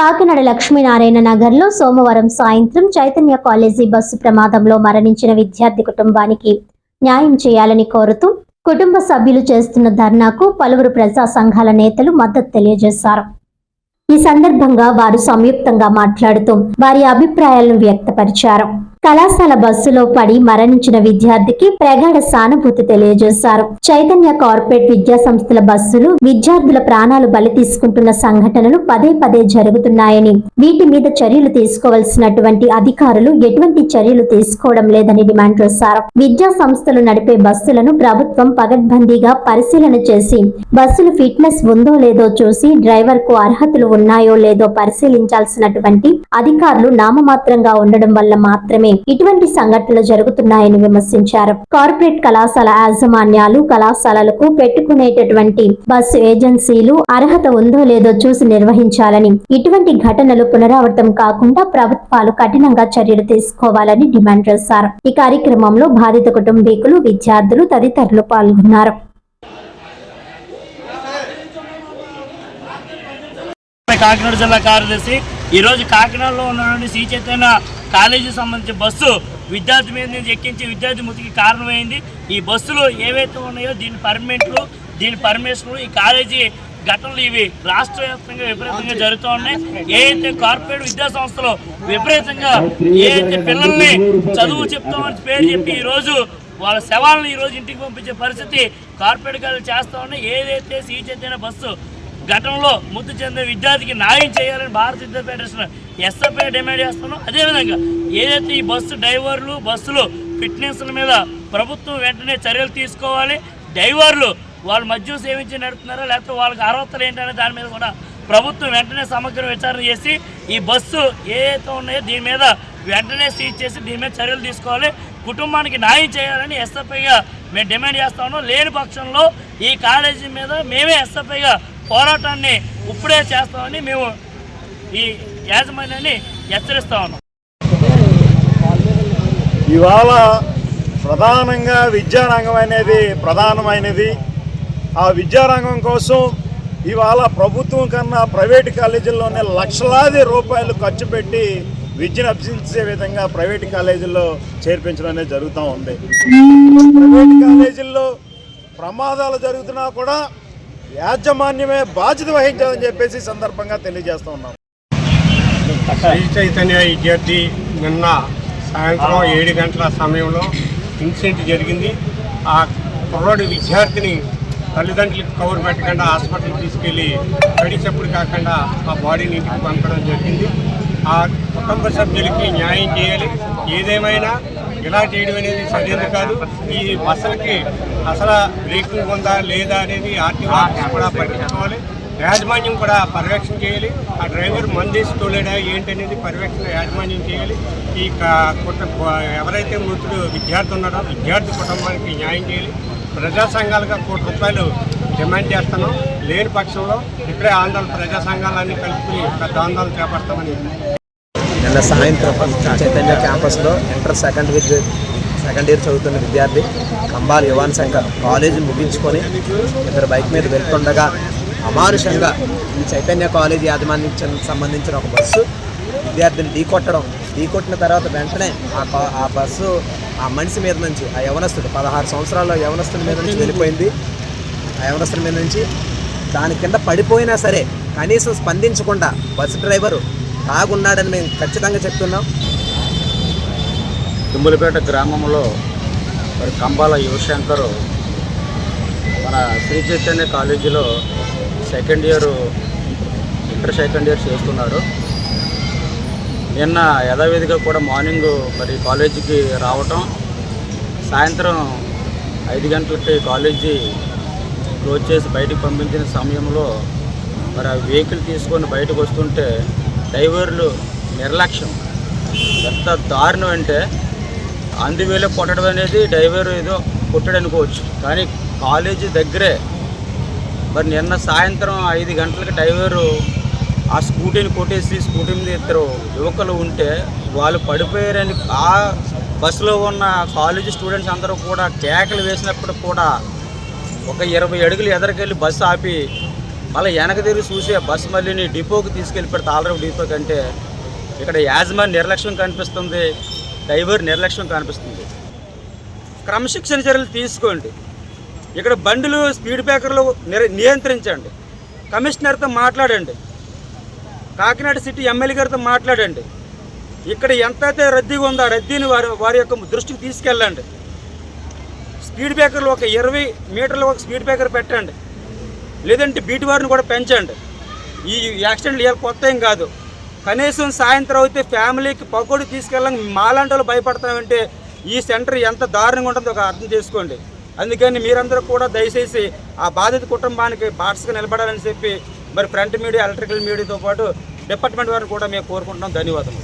కాకినాడ లక్ష్మీనారాయణ నగర్లో సోమవారం సాయంత్రం చైతన్య కాలేజీ బస్సు ప్రమాదంలో మరణించిన విద్యార్థి కుటుంబానికి న్యాయం చేయాలని కోరుతూ కుటుంబ సభ్యులు చేస్తున్న ధర్నాకు పలువురు ప్రజా సంఘాల నేతలు మద్దతు తెలియజేశారు. ఈ సందర్భంగా వారు సంయుక్తంగా మాట్లాడుతూ వారి అభిప్రాయాలను వ్యక్తపరిచారు. కళాశాల బస్సులో పడి మరణించిన విద్యార్థికి ప్రగాఢ సానుభూతి తెలియజేశారు. చైతన్య కార్పొరేట్ విద్యా సంస్థల బస్సులు విద్యార్థుల ప్రాణాలు బలి తీసుకుంటున్న సంఘటనలు పదే పదే జరుగుతున్నాయని వీటి మీద చర్యలు తీసుకోవాల్సినటువంటి అధికారులు ఎటువంటి చర్యలు తీసుకోవడం లేదని డిమాండ్ చేశారు. విద్యా సంస్థలు నడిపే బస్సులను ప్రభుత్వం పగడ్బందీగా పరిశీలన చేసి బస్సులు ఫిట్నెస్ ఉందో లేదో చూసి డ్రైవర్కు అర్హతలు ఉన్నాయో లేదో పరిశీలించాల్సినటువంటి అధికారులు నామమాత్రంగా ఉండడం వల్ల మాత్రమే ఇటువంటి సంఘటనలు జరుగుతున్నాయని విమర్శించారు. కార్పొరేట్ కళాశాల యాజమాన్యాలు కళాశాలలకు పెట్టుకునేటటువంటి బస్సు ఏజెన్సీలు అర్హత ఉందో లేదో చూసి నిర్వహించాలని ఇటువంటి ఘటనలు పునరావృతం కాకుండా ప్రభుత్వాలు కఠినంగా చర్యలు తీసుకోవాలని డిమాండ్ చేశారు. ఈ కార్యక్రమంలో బాధిత కుటుంబీకులు విద్యార్థులు తదితరులు పాల్గొన్నారు. కాకినాడ జిల్లా కార్యదర్శి ఈరోజు కాకినాడలో ఉన్నటువంటి శ్రీ చైతన్య కాలేజీ సంబంధించిన బస్సు విద్యార్థి మీద నుంచి ఎక్కించి విద్యార్థి మృతికి కారణమైంది. ఈ బస్సులు ఏవైతే ఉన్నాయో దీని పర్మిట్లు దీని పర్మిషన్లు ఈ కాలేజీ ఘటనలు ఇవి రాష్ట్ర వ్యాప్తంగా విపరీతంగా జరుగుతూ ఉన్నాయి. ఏదైతే కార్పొరేట్ విద్యా సంస్థలు విపరీతంగా ఏదైతే పిల్లల్ని చదువు చెప్తామని పేరు చెప్పి ఈ రోజు వాళ్ళ శవాలను ఈ రోజు ఇంటికి పంపించే పరిస్థితి కార్పొరేట్ గారు చేస్తా ఉన్నాయి. ఏదైతే సీ చైతన్య బస్సు ఘటనలో మృతి చెందిన విద్యార్థికి న్యాయం చేయాలని భారత విద్యా ఫెడరేషన్ ఎస్ఎఫ్ఐ డిమాండ్ చేస్తున్నాం. అదేవిధంగా ఏదైతే ఈ బస్సు డ్రైవర్లు బస్సులు ఫిట్నెస్ల మీద ప్రభుత్వం వెంటనే చర్యలు తీసుకోవాలి. డ్రైవర్లు వాళ్ళు మద్యం సేవించి నడుపుతున్నారా లేకపోతే వాళ్ళకి అర్హతలు ఏంటనే దాని మీద కూడా ప్రభుత్వం వెంటనే సమగ్ర విచారణ చేసి ఈ బస్సు ఏదైతే ఉన్నాయో దీని మీద వెంటనే సీజ్ చేసి దీని మీద చర్యలు తీసుకోవాలి. కుటుంబానికి న్యాయం చేయాలని ఎస్ఎఫ్ఐగా మేము డిమాండ్ చేస్తా ఉన్నాం. లేని పక్షంలో ఈ కాలేజీ మీద మేమే ఎస్ఎఫ్ఐగా పోరాటాన్ని ఇప్పుడే చేస్తామని మేము ఈ యాజమాన్యాన్ని హెచ్చరిస్తా ఉన్నాం. ఇవాళ ప్రధానంగా విద్యారంగం అనేది ప్రధానమైనది. ఆ విద్యారంగం కోసం ఇవాళ ప్రభుత్వం కన్నా ప్రైవేట్ కాలేజీల్లోనే లక్షలాది రూపాయలు ఖర్చు పెట్టి విద్యను అభ్యసించే విధంగా ప్రైవేట్ కాలేజీల్లో చేర్పించడం అనేది జరుగుతూ ఉంది. ప్రైవేట్ కాలేజీల్లో ప్రమాదాలు జరుగుతున్నా కూడా యాజమాన్యమే బాధ్యత వహించాలని చెప్పేసి సందర్భంగా తెలియజేస్తూ ఉన్నాం. శ్రీ చైతన్య విద్యార్థి నిన్న సాయంత్రం ఏడు గంటల సమయంలో ఇన్సిడెంట్ జరిగింది. ఆ కుర్రోడి విద్యార్థిని తల్లిదండ్రులకు కవర్ పెట్టకుండా హాస్పిటల్కి తీసుకెళ్ళి కడిచప్పుడు కాకుండా ఆ బాడీని ఇంటికి పంపడం జరిగింది. ఆ కుటుంబ సభ్యులకి న్యాయం చేయాలి. ఏదేమైనా ఇలా చేయడం అనేది సరైనది కాదు. ఈ బస్సులకి అసలు బ్రేకింగ్ ఉందా లేదా అనేది ఆర్టీఓ కూడా పట్టించుకోవాలి. యాజమాన్యం కూడా పర్యవేక్షణ చేయాలి. ఆ డ్రైవర్ మందేసి తోలేడా ఏంటనేది పర్యవేక్షణ యాజమాన్యం చేయాలి. ఈ కుట ఎవరైతే మృతుడు విద్యార్థి ఉన్నాడో విద్యార్థి కుటుంబానికి న్యాయం చేయాలి. ప్రజా సంఘాలుగా కోటి రూపాయలు డిమాండ్ చేస్తున్నాం. లేని పక్షంలో ఇక్కడే ఆందోళన ప్రజా సంఘాలన్నీ కలుపుకుని పెద్ద ఆందోళన చేపడతామని. నిన్న సాయంత్రం చైతన్య క్యాంపస్లో inter second with second year చదువుతున్న విద్యార్థి కంబాల్ యువాన్ శంకర్ కాలేజీ ముగించుకొని ఇద్దరు బైక్ మీద వెళ్తుండగా అమానుషంగా ఈ చైతన్య కాలేజీ యాజమాన్యం సంబంధించిన ఒక బస్సు విద్యార్థిని ఢీకొట్టడం ఢీకొట్టిన తర్వాత వెంటనే ఆ ఆ బస్సు ఆ మనిషి మీద నుంచి ఆ యవనస్తుడు పదహారు సంవత్సరాల యవనస్తుడి మీద నుంచి వెళ్ళిపోయింది. ఆ యవనస్తుడి మీద నుంచి దాని కింద పడిపోయినా సరే కనీసం స్పందించకుండా బస్సు డ్రైవరు తాగున్నాడని మేము ఖచ్చితంగా చెప్తున్నాం. తుమ్మలపేట గ్రామంలో మరి కంబాల యువశంకరు మన శ్రీ చైతన్య కాలేజీలో second year inter second year చేస్తున్నారు. నిన్న యథావిధిగా కూడా మార్నింగ్ మరి కాలేజీకి రావటం సాయంత్రం ఐదు గంటలకి కాలేజీ క్లోజ్ చేసి బయటికి పంపించిన సమయంలో మరి ఆ వెహికల్ తీసుకొని బయటకు వస్తుంటే డ్రైవర్లు నిర్లక్ష్యం. ఎంత దారుణం అంటే అందువేలో కొట్టడం అనేది డ్రైవర్ ఏదో కొట్టడం అనుకోవచ్చు కానీ కాలేజీ దగ్గరే మరి నిన్న సాయంత్రం ఐదు గంటలకు డ్రైవరు ఆ స్కూటీని కొట్టేసి స్కూటీ మీద ఇద్దరు యువకులు ఉంటే వాళ్ళు పడిపోయారని ఆ బస్సులో ఉన్న కాలేజీ స్టూడెంట్స్ అందరూ కూడా కేకలు వేసినప్పుడు కూడా ఒక ఇరవై అడుగులు ఎదరికెళ్ళి బస్సు ఆపి మళ్ళీ వెనక తిరిగి చూసి బస్సు మళ్ళీని డిపోకి డిపోకి తీసుకెళ్ళిపోయి తాళరావు డిపో కంటే. ఇక్కడ యాజమాన్ నిర్లక్ష్యం కనిపిస్తుంది డ్రైవర్ నిర్లక్ష్యం కనిపిస్తుంది. క్రమశిక్షణ చర్యలు తీసుకోండి. ఇక్కడ బండ్లు స్పీడ్ బ్రేకర్లు నియంత్రించండి. కమిషనర్తో మాట్లాడండి. కాకినాడ సిటీ ఎమ్మెల్యే గారితో మాట్లాడండి. ఇక్కడ ఎంతైతే రద్దీగా ఉందో ఆ రద్దీని వారి వారి యొక్క దృష్టికి తీసుకెళ్ళండి. స్పీడ్ బ్రేకర్లు ఒక ఇరవై మీటర్లు ఒక స్పీడ్ బ్రేకర్ పెట్టండి. లేదంటే బీటి వారిని కూడా పెంచండి. ఈ యాక్సిడెంట్లు ఇవాళ కొత్త ఏం కాదు. కనీసం సాయంత్రం అయితే ఫ్యామిలీకి పకోడి తీసుకెళ్ళాలని మాలాంటి వాళ్ళు భయపడతామంటే ఈ సెంటర్ ఎంత దారుణంగా ఉంటుందో ఒక అర్థం చేసుకోండి. అందుకని మీరందరూ కూడా దయచేసి ఆ బాధిత కుటుంబానికి బాట్స్గా నిలబడాలని చెప్పి మరి ఫ్రంట్ మీడియా ఎలక్ట్రికల్ మీడియాతో పాటు డిపార్ట్మెంట్ వారిని కూడా మేము కోరుకుంటున్నాం. ధన్యవాదాలు